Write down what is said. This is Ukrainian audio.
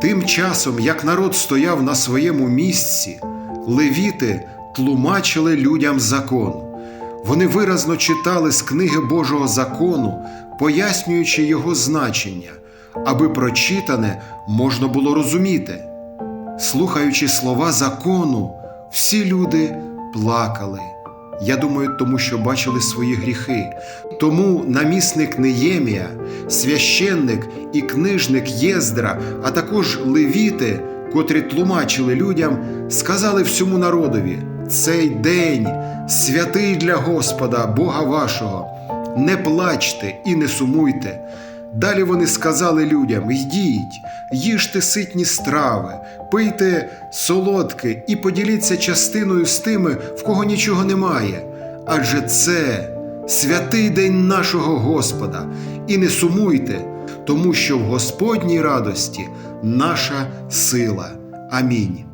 Тим часом, як народ стояв на своєму місці, левіти тлумачили людям закон. Вони виразно читали з книги Божого закону, пояснюючи його значення, аби прочитане можна було розуміти. Слухаючи слова закону, всі люди плакали. Я думаю, тому що бачили свої гріхи. Тому намісник Неємія, священник і книжник Єздра, а також левіти, котрі тлумачили людям, сказали всьому народові: цей день святий для Господа, Бога вашого. Не плачте і не сумуйте. Далі вони сказали людям: йдіть, їжте ситні страви, пийте солодке і поділіться частиною з тими, в кого нічого немає. Адже це святий день нашого Господа, і не сумуйте, тому що в Господній радості наша сила. Амінь.